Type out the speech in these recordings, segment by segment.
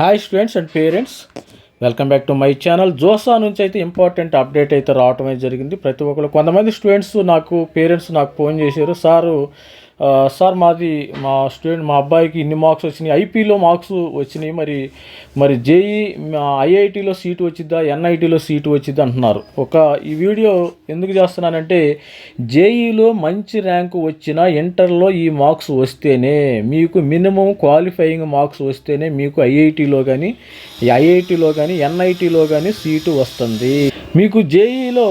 Hi students and parents welcome back to my channel JoSAA నుంచి అయితే important update అయితే రావటం అయితే జరిగింది. ప్రతి ఒక్కరు కొంతమంది స్టూడెంట్స్ నాకు పేరెంట్స్ నాకు ఫోన్ చేశారు. సారు సార్ మాది మా స్టూడెంట్ మా అబ్బాయికి ఇన్ని మార్క్స్ వచ్చినాయి. ఐపీలో మార్క్స్ వచ్చినాయి. మరి మరి జేఈ ఐఐటీలో సీటు వచ్చిద్దా? ఎన్ఐటీలో సీటు వచ్చిద్దా అంటున్నారు. ఒక ఈ వీడియో ఎందుకు చేస్తున్నానంటే జేఈలో మంచి ర్యాంకు వచ్చిన ఇంటర్లో ఈ మార్క్స్ వస్తేనే మీకు మినిమం క్వాలిఫైయింగ్ మార్క్స్ వస్తేనే మీకు ఐఐటీలో కానీ ఐఐటీలో కానీ ఎన్ఐటీలో కానీ సీటు వస్తుంది. మీకు జేఈలో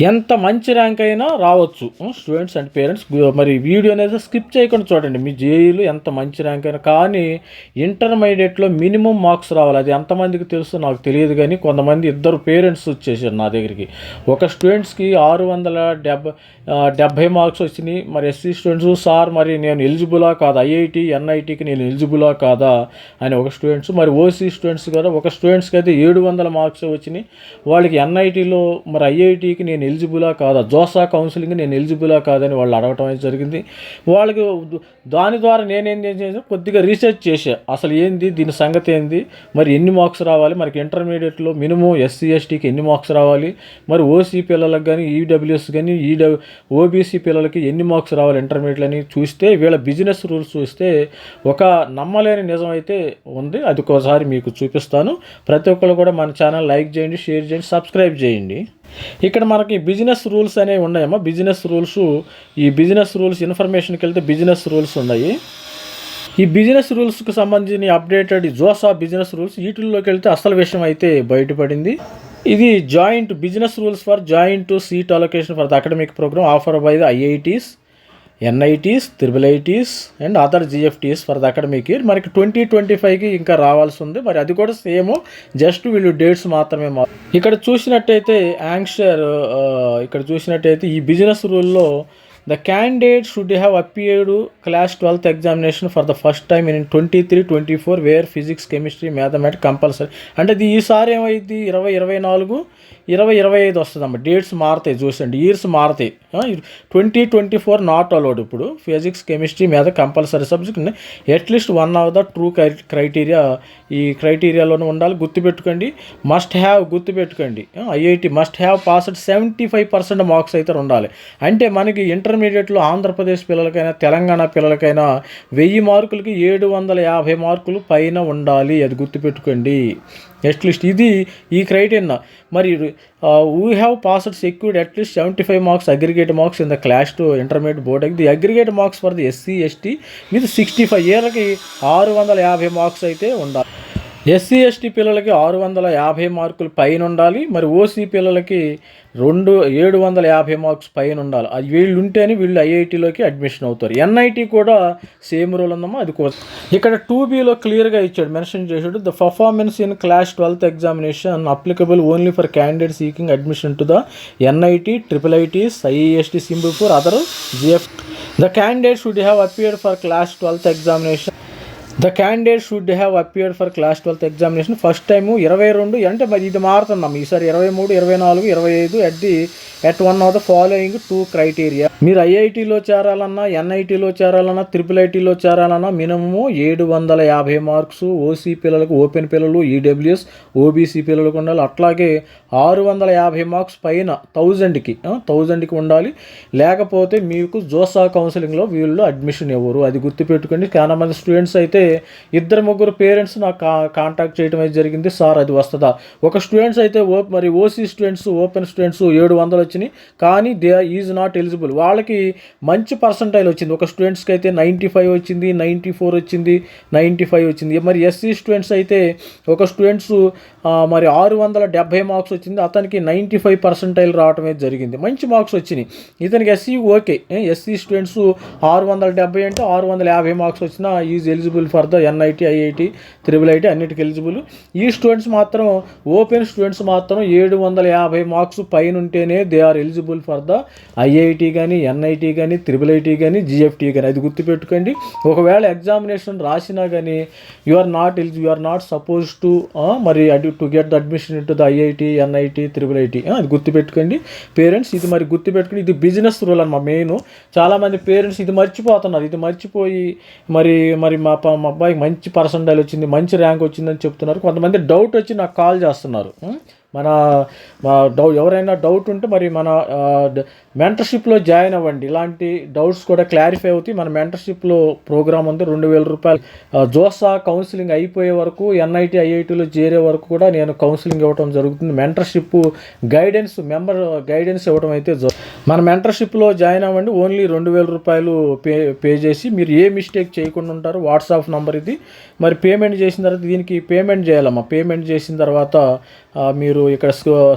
ఎంత మంచి ర్యాంక్ అయినా రావచ్చు. స్టూడెంట్స్ అండ్ పేరెంట్స్ మరి వీడియో అనేది స్కిప్ చేయకుండా చూడండి. మీ జేఈలు ఎంత మంచి ర్యాంక్ అయినా కానీ ఇంటర్మీడియట్లో మినిమం మార్క్స్ రావాలి. అది ఎంతమందికి తెలుసు నాకు తెలియదు కానీ కొంతమంది ఇద్దరు పేరెంట్స్ వచ్చేసారు నా దగ్గరికి. ఒక స్టూడెంట్స్కి ఆరు వందల డెబ్బై మార్క్స్ వచ్చినాయి. మరి ఎస్సీ స్టూడెంట్స్ సార్ మరి నేను ఎలిజిబులా కాదా? ఐఐటి ఎన్ఐటికి నేను ఎలిజిబులా కాదా? అని ఒక స్టూడెంట్స్ మరి ఓసీ స్టూడెంట్స్ కదా ఒక స్టూడెంట్స్కి అయితే ఏడు వందల మార్క్స్ వచ్చినాయి. వాళ్ళకి ఎన్ఐటీలో మరి ఐఐటికి నేను ఎలిజిబులా కాదా? జోసా కౌన్సిలింగ్ నేను ఎలిజిబులా కాదని వాళ్ళు అడగటం అనేది జరిగింది. వాళ్ళకి దాని ద్వారా నేనేం చేసాను కొద్దిగా రీసెర్చ్ చేసా అసలు ఏంది? దీని సంగతి ఏంది? మరి ఎన్ని మార్క్స్ రావాలి? మనకి ఇంటర్మీడియట్లో మినిమం ఎస్సీ ఎస్టీకి ఎన్ని మార్క్స్ రావాలి? మరి ఓసీ పిల్లలకు కానీ ఈడబ్ల్యూఎస్ కానీ ఈడబ్ల్యూ ఓబీసీ పిల్లలకి ఎన్ని మార్క్స్ రావాలి ఇంటర్మీడియట్ అని చూస్తే వీళ్ళ బిజినెస్ రూల్స్ చూస్తే ఒక నమ్మలేని నిజం అయితే ఉంది. అది ఒకసారి మీకు చూపిస్తాను. ప్రతి ఒక్కరు కూడా మన ఛానల్ లైక్ చేయండి షేర్ చేయండి సబ్స్క్రైబ్ చేయండి. ఇక్కడ మనకి బిజినెస్ రూల్స్ అనేవి ఉన్నాయమ్మా. బిజినెస్ రూల్స్ ఈ బిజినెస్ రూల్స్ ఇన్ఫర్మేషన్కి వెళ్తే బిజినెస్ రూల్స్ ఉన్నాయి. ఈ బిజినెస్ రూల్స్కి సంబంధించిన అప్డేటెడ్ జోసా బిజినెస్ రూల్స్ వీటిల్లోకి వెళ్తే అసలు విషయం అయితే బయటపడింది. ఇది joint business rules for joint seat allocation for the academic programme offer by the IITs NITs triple ITs and other GFTs for the academic మనకి ట్వంటీ ట్వంటీ ఫైవ్కి ఇంకా రావాల్సి ఉంది. మరి అది కూడా సేమ్ జస్ట్ వీళ్ళు డేట్స్ మాత్రమే మా ఇక్కడ చూసినట్టయితే యాంగ్స్టర్ uh, ఇక్కడ చూసినట్టయితే ఈ business రూల్లో the candidate should have appeared class twelfth examination for the first time in twenty three twenty four where physics chemistry mathematic compulsory అంటే ఇది ఈసారి ఏమైంది? ఇరవై ఇరవై నాలుగు ఇరవై ఇరవై ఐదు వస్తుందమ్మా. డేట్స్ మారుతాయి చూసండి. ఇయర్స్ మారుతాయి. Twenty twenty four not allowed ఇప్పుడు. ఫిజిక్స్ కెమిస్ట్రీ మీద compulsory subject at least one of the true criteria ఈ క్రైటీరియాలోనే ఉండాలి. గుర్తుపెట్టుకోండి. మస్ట్ హ్యావ్ గుర్తుపెట్టుకోండి. IIT must have passed seventy five percent marks అయితే ఉండాలి. అంటే మనకి ఇంటర్మీడియట్లో ఆంధ్రప్రదేశ్ పిల్లలకైనా తెలంగాణ పిల్లలకైనా వెయ్యి మార్కులకి ఏడు వందల యాభై మార్కులు పైన ఉండాలి. అది గుర్తుపెట్టుకోండి. అట్లీస్ట్ ఇది ఈ క్రైటీరియా. మరి we have passed secured at least seventy five marks aggregate marks in the class two intermediate board the aggregate marks for the SC ST with sixty five ఇయర్లకి ఆరు వందల యాభై మార్క్స్ అయితే ఉండాలి. ఎస్సీ ఎస్టీ పిల్లలకి ఆరు వందల యాభై మార్కులు పైన ఉండాలి మరి ఓసీ పిల్లలకి రెండు ఏడు వందల యాభై మార్క్స్ పైన ఉండాలి అది వీళ్ళు ఉంటేనే వీళ్ళు ఐఐటీలోకి అడ్మిషన్ అవుతారు. ఎన్ఐటీ కూడా సేమ్ రూల్ ఉందమ్మా అది కోసం ఇక్కడ టూ బీలో క్లియర్గా ఇచ్చాడు మెన్షన్ చేశాడు the performance in class twelfth examination applicable only for candidate seeking admission to the NIT triple ITs IIEST Shibpur other GF the candidate should have appeared for class twelfth examination the candidate should have appeared for class twelfth examination first time ఇరవై రెండు అంటే మరి ఇది మారుతున్నాం. ఈసారి ఇరవై మూడు ఇరవై నాలుగు ఇరవై ఐదు at the at one of the following two criteria మీరు ఐఐటీలో చేరాలన్నా ఎన్ఐటీలో చేరాలన్నా త్రిపుల్ ఐటీలో చేరాలన్నా మినిమము ఏడు వందల యాభై మార్క్స్ ఓసీ పిల్లలకు ఓపెన్ పిల్లలు ఈడబ్ల్యూఎస్ ఓబీసీ పిల్లలకు ఉండాలి. అట్లాగే ఆరు వందల యాభై మార్క్స్ పైన థౌజండ్కి థౌజండ్కి ఉండాలి. లేకపోతే మీకు జోసా కౌన్సిలింగ్లో వీళ్ళు అడ్మిషన్ ఇవ్వరు. అది గుర్తుపెట్టుకోండి. చాలామంది స్టూడెంట్స్ అయితే ఇద్దరు ముగ్గురు పేరెంట్స్ నాకు కా- కాంటాక్ట్ చేయడం అయితే జరిగింది. సార్ అది వస్తుందా? ఒక స్టూడెంట్స్ అయితే ఓ మరి ఓసీ స్టూడెంట్స్ ఓపెన్ స్టూడెంట్స్ ఏడు వందలు వచ్చినాయి. కానీ దే ఈజ్ నాట్ ఎలిజిబుల్. వాళ్ళకి మంచి పర్సంటైల్ వచ్చింది. ఒక స్టూడెంట్స్కి అయితే నైంటీ ఫైవ్ వచ్చింది నైంటీ ఫోర్ వచ్చింది నైంటీ ఫైవ్ వచ్చింది. మరి ఎస్సీ స్టూడెంట్స్ అయితే ఒక స్టూడెంట్స్ మరి ఆరు వందల డెబ్బై మార్క్స్ వచ్చింది. అతనికి నైంటీ ఫైవ్ పర్సంటైల్ రావడమే జరిగింది. మంచి మార్క్స్ వచ్చినాయి. ఇతనికి ఎస్సీ ఓకే. ఎస్సీ స్టూడెంట్స్ ఆరు వందల డెబ్బై అంటే ఆరు వందల యాభై మార్క్స్ వచ్చినా is eligible for the NIT IIT triple IT అన్నిటికి ఎలిజిబుల్. ఈ స్టూడెంట్స్ మాత్రం ఓపెన్ స్టూడెంట్స్ మాత్రం ఏడు వందల యాభై మార్క్స్ పైన ఉంటేనే they are eligible for the IIT కానీ ఎన్ఐటి కానీ త్రిబుల్ ఐటీ కానీ జిఎఫ్టీ కానీ అది గుర్తుపెట్టుకోండి. ఒకవేళ ఎగ్జామినేషన్ రాసినా కానీ you are not eligible you are not suppose to మరి add to get the admission into the IIT NIT triple IT అది గుర్తుపెట్టుకోండి. పేరెంట్స్ ఇది మరి గుర్తుపెట్టుకుని ఇది బిజినెస్ రూల్ అన్నమా మెయిన్. చాలామంది పేరెంట్స్ ఇది మర్చిపోతున్నారు. ఇది మర్చిపోయి మరి మరి మా మా అబ్బాయికి మంచి పర్సంటైల్ వచ్చింది మంచి ర్యాంక్ వచ్చిందని చెప్తున్నారు. కొంతమంది డౌట్ వచ్చి నాకు కాల్ చేస్తున్నారు. మన మా డౌ ఎవరైనా డౌట్ ఉంటే మరి మన మెంటర్షిప్లో జాయిన్ అవ్వండి. ఇలాంటి డౌట్స్ కూడా క్లారిఫై అవుతాయి. మన మెంటర్షిప్లో ప్రోగ్రామ్ ఉంది. రెండు వేల రూపాయలు జోసా కౌన్సిలింగ్ అయిపోయే వరకు ఎన్ఐటి ఐఐటిలో చేరే వరకు కూడా నేను కౌన్సిలింగ్ ఇవ్వడం జరుగుతుంది. మెంటర్షిప్ గైడెన్స్ మెంబర్ గైడెన్స్ ఇవ్వడం అయితే జ- మన మెంటర్షిప్లో జాయిన్ అవ్వండి. ఓన్లీ రెండు వేల రూపాయలు పే పే చేసి మీరు ఏ మిస్టేక్ చేయకుండా ఉంటారు వాట్సాప్ నంబర్ ఇది. మరి పేమెంట్ చేసిన తర్వాత దీనికి పేమెంట్ చేయాలమ్మా. పేమెంట్ చేసిన తర్వాత మీరు ఇక్కడ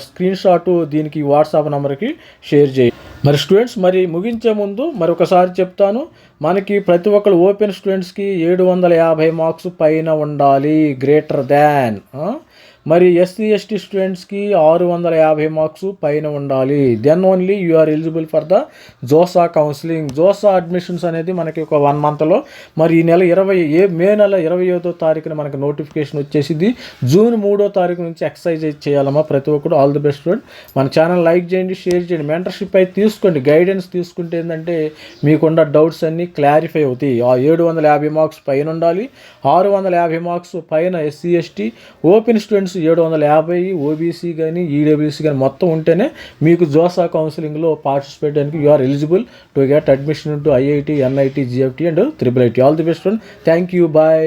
స్క్రీన్ షాట్ దీనికి వాట్సాప్ నెంబర్కి షేర్ చేయి. మరి స్టూడెంట్స్ మరి ముగించే ముందు మరి ఒకసారి చెప్తాను. మనకి ప్రతి ఒక్కరు ఓపెన్ స్టూడెంట్స్కి ఏడు వందల యాభై మార్క్స్ పైన ఉండాలి. గ్రేటర్ దాన్ మరి ఎస్సీ ఎస్టీ స్టూడెంట్స్కి ఆరు వందల యాభై మార్క్స్ పైన ఉండాలి. Then only you are eligible for the JoSAA counselling JoSAA admissions అనేది మనకి ఒక వన్ మంత్లో మరి ఈ నెల ఇరవై ఏ మే నెల ఇరవై ఐదో తారీఖున మనకి నోటిఫికేషన్ వచ్చేసింది జూన్ మూడో తారీఖు నుంచి ఎక్సర్సైజ్ చేయాలమ్మా ప్రతి ఒక్కరు ఆల్ ది బెస్ట్ స్టూడెంట్ మన ఛానల్ లైక్ చేయండి షేర్ చేయండి. మెంటర్షిప్ అయితే తీసుకోండి. గైడెన్స్ తీసుకుంటే ఏంటంటే మీకున్న డౌట్స్ అన్నీ క్లారిఫై అవుతాయి. ఆ ఏడు వందల యాభై మార్క్స్ పైన ఉండాలి. ఆరు వందల యాభై మార్క్స్ పైన ఎస్సీ ఎస్టీ ఓపెన్ స్టూడెంట్స్ ఏడు వందల యాభై ఓబీసీ కానీ ఈడబ్ల్యూసీ కానీ మొత్తం ఉంటేనే మీకు జోసా కౌన్సిలింగ్లో పార్టిసిపేట్ చేయడానికి you are eligible to get admission to IIT NIT GFTI and triple IT all the best thank you bye